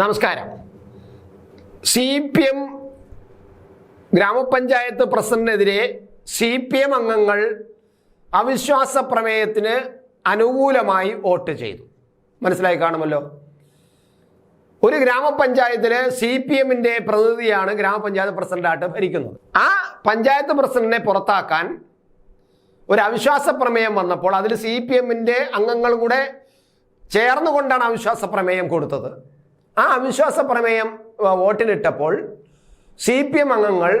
നമസ്കാരം. C P M ഗ്രാമപഞ്ചായത്ത് പ്രസിഡന്റിനെതിരെ C P M അംഗങ്ങൾ അവിശ്വാസ പ്രമേയത്തിന് അനുകൂലമായി വോട്ട് ചെയ്തു. മനസ്സിലായി കാണുമല്ലോ? ഒരു ഗ്രാമപഞ്ചായത്തിൽ സി പി എമ്മിന്റെ പ്രതിനിധിയാണ് ഗ്രാമപഞ്ചായത്ത് പ്രസിഡന്റായിട്ട് ഭരിക്കുന്നത് ആ പഞ്ചായത്ത് പ്രസിഡന്റിനെ പുറത്താക്കാൻ ഒരു അവിശ്വാസ പ്രമേയം വന്നപ്പോൾ അതിൽ സി പി എമ്മിന്റെ അംഗങ്ങൾ കൂടെ ചേർന്നുകൊണ്ടാണ് അവിശ്വാസ പ്രമേയം കൊടുത്തത്. ആ അവിശ്വാസ പ്രമേയം വോട്ടിനിട്ടപ്പോൾ സി പി എം അംഗങ്ങൾ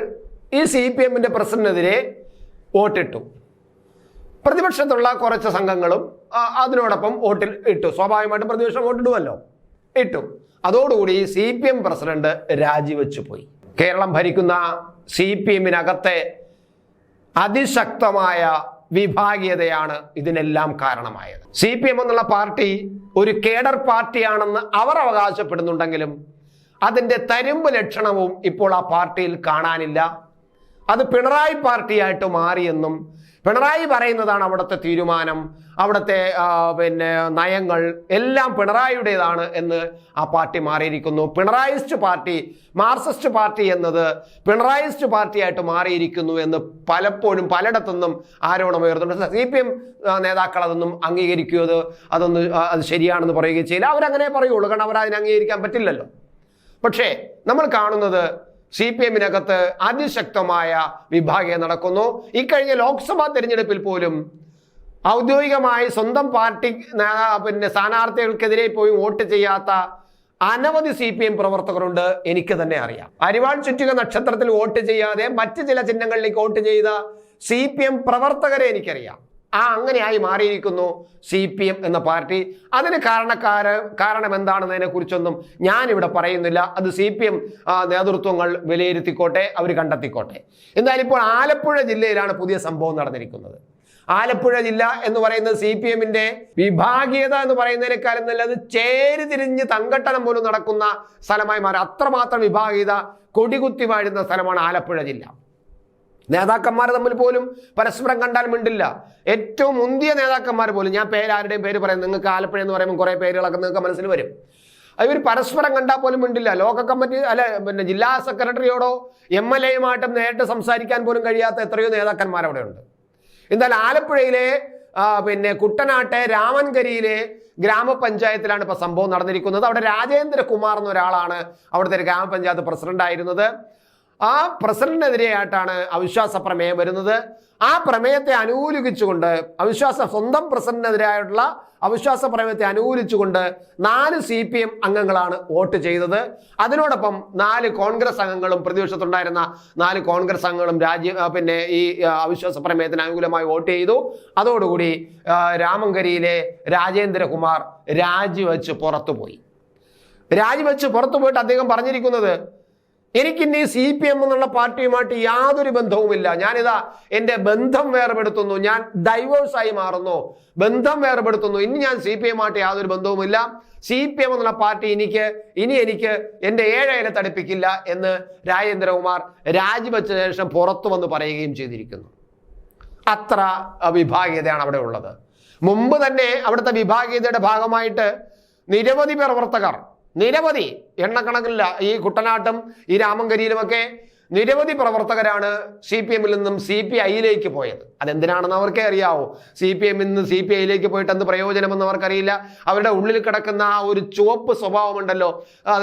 ഈ സി പി എമ്മിന്റെ പ്രസിഡന്റിനെതിരെ വോട്ടിട്ടു. പ്രതിപക്ഷത്തുള്ള കുറച്ച് സംഘങ്ങളും അതിനോടൊപ്പം വോട്ടിൽ ഇട്ടു. സ്വാഭാവികമായിട്ടും പ്രതിപക്ഷം വോട്ടിടുമല്ലോ ഇട്ടു. അതോടുകൂടി സി പി എം പ്രസിഡന്റ് രാജിവെച്ചു പോയി. കേരളം ഭരിക്കുന്ന സി പി എമ്മിനകത്തെ അതിശക്തമായ വിഭാഗീയതയാണ് ഇതിനെല്ലാം കാരണമായത്. സി പി എം എന്നുള്ള പാർട്ടി ഒരു കേഡർ പാർട്ടിയാണെന്ന് അവർ അവകാശപ്പെടുന്നുണ്ടെങ്കിലും അതിന്റെ തരുമ്പ് ലക്ഷണവും ഇപ്പോൾ ആ പാർട്ടിയിൽ കാണാനില്ല. അത് പിണറായി പാർട്ടിയായിട്ട് മാറിയെന്നും പിണറായി പറയുന്നതാണ് അവിടുത്തെ തീരുമാനം അവിടുത്തെ പിന്നെ നയങ്ങൾ എല്ലാം പിണറായിയുടേതാണ് എന്ന് ആ പാർട്ടി മാറിയിരിക്കുന്നു. പിണറായിസ്റ്റ് പാർട്ടി മാർക്സിസ്റ്റ് പാർട്ടി എന്നത് പിണറായിസ്റ്റ് പാർട്ടിയായിട്ട് മാറിയിരിക്കുന്നു എന്ന് പലപ്പോഴും പലയിടത്തുനിന്നും ആരോപണം ഉയർത്തുന്നുണ്ട് സി പി എം നേതാക്കൾ അതൊന്നും അംഗീകരിക്കുകയോ അത് അതൊന്ന് അത് ശരിയാണെന്ന് പറയുകയും ചെയ്യില്ല. അവരങ്ങനെ പറയുള്ളൂ. കാരണം അവർ അതിനെ അംഗീകരിക്കാൻ പറ്റില്ലല്ലോ. പക്ഷേ നമ്മൾ കാണുന്നത് സി പി എമ്മിനകത്ത് അതിശക്തമായ വിഭാഗീയം നടക്കുന്നു. ഇക്കഴിഞ്ഞ ലോക്സഭാ തെരഞ്ഞെടുപ്പിൽ പോലും ഔദ്യോഗികമായി സ്വന്തം പാർട്ടി പിന്നെ സ്ഥാനാർത്ഥികൾക്കെതിരെ പോയി വോട്ട് ചെയ്യാത്ത അനവധി സി പി എം പ്രവർത്തകരുണ്ട് എനിക്ക് തന്നെ അറിയാം. അരിവാൾ ചുറ്റുക നക്ഷത്രത്തിൽ വോട്ട് ചെയ്യാതെ മറ്റ് ചില ചിഹ്നങ്ങളിലേക്ക് വോട്ട് ചെയ്ത സി പി എം പ്രവർത്തകരെ എനിക്കറിയാം. ആ അങ്ങനെയായി മാറിയിരിക്കുന്നു സി പി എം എന്ന പാർട്ടി. അതിന് കാരണക്കാര കാരണം എന്താണെന്നതിനെ കുറിച്ചൊന്നും ഞാനിവിടെ പറയുന്നില്ല. അത് സി പി എം നേതൃത്വങ്ങൾ വിലയിരുത്തിക്കോട്ടെ അവർ കണ്ടെത്തിക്കോട്ടെ. എന്തായാലും ഇപ്പോൾ ആലപ്പുഴ ജില്ലയിലാണ് പുതിയ സംഭവം നടന്നിരിക്കുന്നത്. ആലപ്പുഴ ജില്ല എന്ന് പറയുന്നത് സി പി എമ്മിന്റെ വിഭാഗീയത എന്ന് പറയുന്നതിനേക്കാളും നല്ലത് ചേരി തിരിഞ്ഞ് തങ്കട്ടനം പോലും നടക്കുന്ന സ്ഥലമായി മാറി. അത്രമാത്രം വിഭാഗീയത കൊടികുത്തി വാഴുന്ന സ്ഥലമാണ് ആലപ്പുഴ ജില്ല. നേതാക്കന്മാർ തമ്മിൽ പോലും പരസ്പരം കണ്ടാൽ മിണ്ടില്ല. ഏറ്റവും മുന്തിയ നേതാക്കന്മാർ പോലും ഞാൻ പേര് ആരുടെയും പേര് പറയാം നിങ്ങൾക്ക് ആലപ്പുഴ എന്ന് പറയുമ്പോൾ കുറേ പേരുകളൊക്കെ നിങ്ങൾക്ക് മനസ്സിൽ വരും. ഇവർ പരസ്പരം കണ്ടാൽ പോലും മിണ്ടില്ല. ലോക കമ്മിറ്റി അല്ല പിന്നെ ജില്ലാ സെക്രട്ടറിയോടോ എം എൽ എയുമായിട്ടും നേരിട്ട് സംസാരിക്കാൻ പോലും കഴിയാത്ത എത്രയോ നേതാക്കന്മാർ അവിടെ ഉണ്ട് എന്നാൽ ആലപ്പുഴയിലെ പിന്നെ കുട്ടനാട്ടെ രാമൻകരിയിലെ ഗ്രാമപഞ്ചായത്തിലാണ് ഇപ്പോൾ സംഭവം നടന്നിരിക്കുന്നത്. അവിടെ രാജേന്ദ്രകുമാർ എന്നൊരാളാണ് അവിടുത്തെ ഗ്രാമപഞ്ചായത്ത് പ്രസിഡന്റ് ആയിരുന്നത് ആ പ്രസിഡന്റിനെതിരെയായിട്ടാണ് അവിശ്വാസ പ്രമേയം വരുന്നത്. ആ പ്രമേയത്തെ അനുകൂലിച്ചുകൊണ്ട് അവിശ്വാസ സ്വന്തം പ്രസിഡന്റിനെതിരായിട്ടുള്ള അവിശ്വാസ പ്രമേയത്തെ അനുകൂലിച്ചുകൊണ്ട് നാല് സി പി എം അംഗങ്ങളാണ് വോട്ട് ചെയ്തത്. അതിനോടൊപ്പം നാല് കോൺഗ്രസ് അംഗങ്ങളും പ്രതിപക്ഷത്തുണ്ടായിരുന്ന നാല് കോൺഗ്രസ് അംഗങ്ങളും രാജ്യ പിന്നെ ഈ അവിശ്വാസ പ്രമേയത്തിന് അനുകൂലമായി വോട്ട് ചെയ്തു. അതോടുകൂടി രാമങ്കരിയിലെ രാജേന്ദ്രകുമാർ രാജിവെച്ച് പുറത്തുപോയി. രാജിവെച്ച് പുറത്തുപോയിട്ട് അദ്ദേഹം പറഞ്ഞിരിക്കുന്നത് എനിക്കിനി സി പി എം എന്നുള്ള പാർട്ടിയുമായിട്ട് യാതൊരു ബന്ധവുമില്ല. ഞാനിതാ എന്റെ ബന്ധം വേർപെടുത്തുന്നു. ഞാൻ ഡൈവേഴ്സായി മാറുന്നു. ബന്ധം വേർപെടുത്തുന്നു. ഇനി ഞാൻ സി പി എമ്മായിട്ട് യാതൊരു ബന്ധവുമില്ല. സി പി എം എന്നുള്ള പാർട്ടി എനിക്ക് ഇനി എനിക്ക് എന്റെ ഏഴയില തടിപ്പിക്കില്ല എന്ന് രാജേന്ദ്രകുമാർ രാജിവെച്ച ശേഷം പുറത്തു വന്ന് പറയുകയും ചെയ്തിരിക്കുന്നു. അത്ര വിഭാഗീയതയാണ് അവിടെ ഉള്ളത്. മുമ്പ് തന്നെ അവിടുത്തെ വിഭാഗീയതയുടെ ഭാഗമായിട്ട് നിരവധി പ്രവർത്തകർ നിരവധി എണ്ണക്കണക്കില്ല ഈ കുട്ടനാട്ടും ഈ രാമങ്കരിയിലുമൊക്കെ നിരവധി പ്രവർത്തകരാണ് സി പി എമ്മിൽ നിന്നും സി പി ഐയിലേക്ക് പോയത്. അതെന്തിനാണെന്ന് അവർക്കേ അറിയാവോ. സി പി എമ്മിൽ നിന്ന് സി പി ഐയിലേക്ക് പോയിട്ട് എന്ത് പ്രയോജനമെന്ന് അവർക്കറിയില്ല. അവരുടെ ഉള്ളിൽ കിടക്കുന്ന ആ ഒരു ചുവപ്പ് സ്വഭാവമുണ്ടല്ലോ.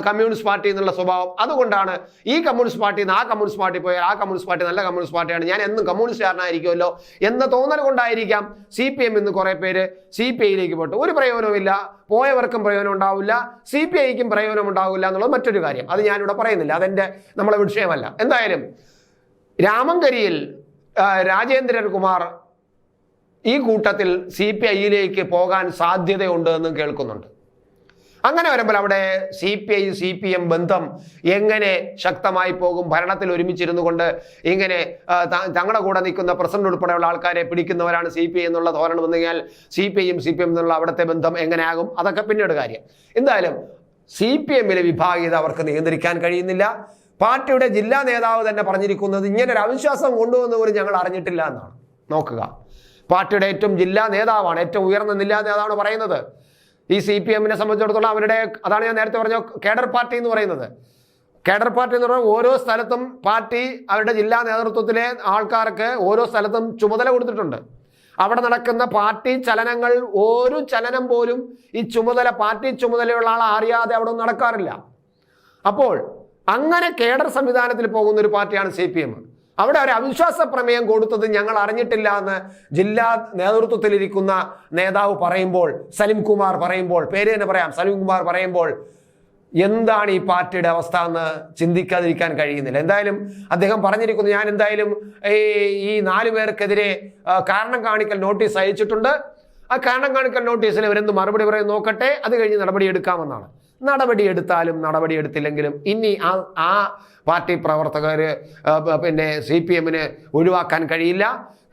കമ്മ്യൂണിസ്റ്റ് പാർട്ടി എന്നുള്ള സ്വഭാവം. അതുകൊണ്ടാണ് ഈ കമ്മ്യൂണിസ്റ്റ് പാർട്ടിയിൽ നിന്ന് ആ കമ്മ്യൂണിസ്റ്റ് പാർട്ടി പോയാൽ ആ കമ്മ്യൂണിസ്റ്റ് പാർട്ടി നല്ല കമ്മ്യൂണിസ്റ്റ് പാർട്ടിയാണ്. ഞാൻ എന്നും കമ്മ്യൂണിസ്റ്റുകാരനായിരിക്കുമല്ലോ എന്ന തോന്നൽ കൊണ്ടായിരിക്കാം സി പി എമ്മിൽ നിന്ന് കുറേ പേര് സി പി ഐയിലേക്ക് പോയിട്ട്. ഒരു പ്രയോജനവുമില്ല. പോയവർക്കും പ്രയോജനം ഉണ്ടാവില്ല സി പി ഐക്കും പ്രയോജനം ഉണ്ടാവില്ല എന്നുള്ളത് മറ്റൊരു കാര്യം. അത് ഞാനിവിടെ പറയുന്നില്ല. അതെന്റെ നമ്മളെ വിഷയമല്ല. എന്തായാലും രാമങ്കരിയിൽ രാജേന്ദ്രൻ കുമാർ ഈ കൂട്ടത്തിൽ സി പി ഐയിലേക്ക് പോകാൻ സാധ്യതയുണ്ട് എന്ന് കേൾക്കുന്നുണ്ട്. അങ്ങനെ വരുമ്പോൾ അവിടെ C P I C P M ബന്ധം എങ്ങനെ ശക്തമായി പോകും? ഭരണത്തിൽ ഒരുമിച്ചിരുന്നു കൊണ്ട് ഇങ്ങനെ തങ്ങളുടെ കൂടെ നിൽക്കുന്ന പ്രസിഡന്റ് ഉൾപ്പെടെയുള്ള ആൾക്കാരെ പിടിക്കുന്നവരാണ് സി പി ഐ എന്നുള്ള ധോരണം വന്നു കഴിഞ്ഞാൽ സി പി ഐയും സി പി എം എന്നുള്ള അവിടുത്തെ ബന്ധം എങ്ങനെയാകും? അതൊക്കെ പിന്നീട് കാര്യം. എന്തായാലും സി പി എമ്മിലെ വിഭാഗീയത അവർക്ക് നിയന്ത്രിക്കാൻ കഴിയുന്നില്ല. പാർട്ടിയുടെ ജില്ലാ നേതാവ് തന്നെ പറഞ്ഞിരിക്കുന്നത് ഇങ്ങനെ ഒരു അവിശ്വാസം കൊണ്ടുവന്ന് പോലും ഞങ്ങൾ അറിഞ്ഞിട്ടില്ല എന്നാണ്. നോക്കുക. പാർട്ടിയുടെ ഏറ്റവും ജില്ലാ നേതാവാണ് ഏറ്റവും ഉയർന്ന ജില്ലാ നേതാവാണ് പറയുന്നത്. ഈ സി പി എമ്മിനെ സംബന്ധിച്ചിടത്തോളം അവരുടെ അതാണ് ഞാൻ നേരത്തെ പറഞ്ഞ കേഡർ പാർട്ടി എന്ന് പറയുന്നത്. കേഡർ പാർട്ടി എന്ന് പറഞ്ഞാൽ ഓരോ സ്ഥലത്തും പാർട്ടി അവരുടെ ജില്ലാ നേതൃത്വത്തിലെ ആൾക്കാർക്ക് ഓരോ സ്ഥലത്തും ചുമതല കൊടുത്തിട്ടുണ്ട്. അവിടെ നടക്കുന്ന പാർട്ടി ചലനങ്ങൾ ഒരു ചലനം പോലും ഈ ചുമതല പാർട്ടി ചുമതലയുള്ള ആൾ അറിയാതെ അവിടെ നടക്കാറില്ല. അപ്പോൾ അങ്ങനെ കേഡർ സംവിധാനത്തിൽ പോകുന്ന ഒരു പാർട്ടിയാണ് സി പി എം അവിടെ ഒരു അവിശ്വാസ പ്രമേയം കൊടുത്തത് ഞങ്ങൾ അറിഞ്ഞിട്ടില്ല എന്ന് ജില്ലാ നേതൃത്വത്തിലിരിക്കുന്ന നേതാവ് പറയുമ്പോൾ സലിം കുമാർ പറയുമ്പോൾ പേര് തന്നെ പറയാം സലിം കുമാർ പറയുമ്പോൾ എന്താണ് ഈ പാർട്ടിയുടെ അവസ്ഥ എന്ന് ചിന്തിക്കാതിരിക്കാൻ കഴിയുന്നില്ല. എന്തായാലും അദ്ദേഹം പറഞ്ഞിരിക്കുന്നു ഞാൻ എന്തായാലും ഈ നാല് പേർക്കെതിരെ കാരണം കാണിക്കൽ നോട്ടീസ് അയച്ചിട്ടുണ്ട്. ആ കാരണം കാണിക്കൽ നോട്ടീസിൽ ഇവരെന്ത് മറുപടി പറയും നോക്കട്ടെ അത് കഴിഞ്ഞ് നടപടി എടുക്കാമെന്നാണ് നടപടി എടുത്താലും നടപടി എടുത്തില്ലെങ്കിലും ഇനി ആ ആ പാർട്ടി പ്രവർത്തകർ പിന്നെ സി പി എമ്മിന് ഒഴിവാക്കാൻ കഴിയില്ല.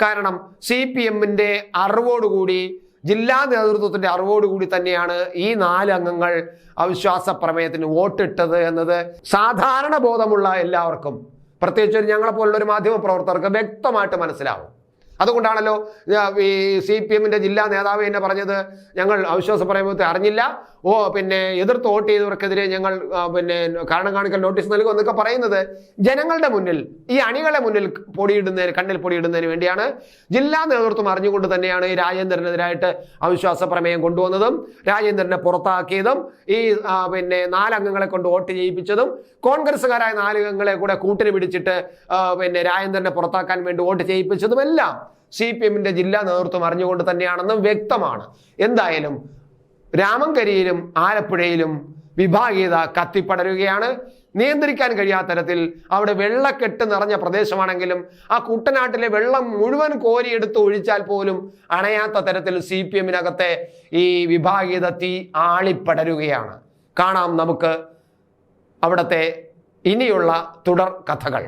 കാരണം സി പി എമ്മിന്റെ അറിവോടുകൂടി ജില്ലാ നേതൃത്വത്തിന്റെ അറിവോടുകൂടി തന്നെയാണ് ഈ നാല് അംഗങ്ങൾ അവിശ്വാസ പ്രമേയത്തിന് വോട്ടിട്ടത് എന്നത് സാധാരണ ബോധമുള്ള എല്ലാവർക്കും. പ്രത്യേകിച്ച് ഒരു ഞങ്ങളെ പോലുള്ള ഒരു മാധ്യമ പ്രവർത്തകർക്ക് വ്യക്തമായിട്ട് മനസ്സിലാവും. അതുകൊണ്ടാണല്ലോ ഈ സി പി എമ്മിന്റെ ജില്ലാ നേതാവ് എന്നെ പറഞ്ഞത്. ഞങ്ങൾ അവിശ്വാസ പ്രമേയത്തെ അറിഞ്ഞില്ല. ഓ പിന്നെ എതിർത്ത് വോട്ട് ചെയ്തവർക്കെതിരെ ഞങ്ങൾ പിന്നെ കാരണം കാണിക്കൽ നോട്ടീസ് നൽകും എന്നൊക്കെ പറയുന്നത് ജനങ്ങളുടെ മുന്നിൽ ഈ അണികളെ മുന്നിൽ പൊടിയിടുന്നതിന് കണ്ണിൽ പൊടിയിടുന്നതിന് വേണ്ടിയാണ്. ജില്ലാ നേതൃത്വം അറിഞ്ഞുകൊണ്ട് തന്നെയാണ് ഈ രാജേന്ദ്രനെതിരായിട്ട് അവിശ്വാസ പ്രമേയം കൊണ്ടുവന്നതും രാജേന്ദ്രനെ പുറത്താക്കിയതും ഈ പിന്നെ നാലംഗങ്ങളെ കൊണ്ട് വോട്ട് ചെയ്യിപ്പിച്ചതും കോൺഗ്രസ്സുകാരായ നാലംഗങ്ങളെ കൂടെ കൂട്ടിന് പിടിച്ചിട്ട് പിന്നെ രാജേന്ദ്രനെ പുറത്താക്കാൻ വേണ്ടി വോട്ട് ചെയ്യിപ്പിച്ചതും എല്ലാം സി പി എമ്മിന്റെ ജില്ലാ നേതൃത്വം അറിഞ്ഞുകൊണ്ട് തന്നെയാണെന്ന് വ്യക്തമാണ്. എന്തായാലും രാമങ്കരിയിലും ആലപ്പുഴയിലും വിഭാഗീയത കത്തിപ്പടരുകയാണ്. നിയന്ത്രിക്കാൻ കഴിയാത്ത തരത്തിൽ അവിടെ വെള്ളക്കെട്ട് നിറഞ്ഞ പ്രദേശമാണെങ്കിലും ആ കുട്ടനാട്ടിലെ വെള്ളം മുഴുവൻ കോരിയെടുത്ത് ഒഴിച്ചാൽ പോലും അണയാത്ത തരത്തിൽ സി പി എമ്മിനകത്തെ ഈ വിഭാഗീയത തീ ആളിപ്പടരുകയാണ്. കാണാം നമുക്ക് അവിടുത്തെ ഇനിയുള്ള തുടർ കഥകൾ.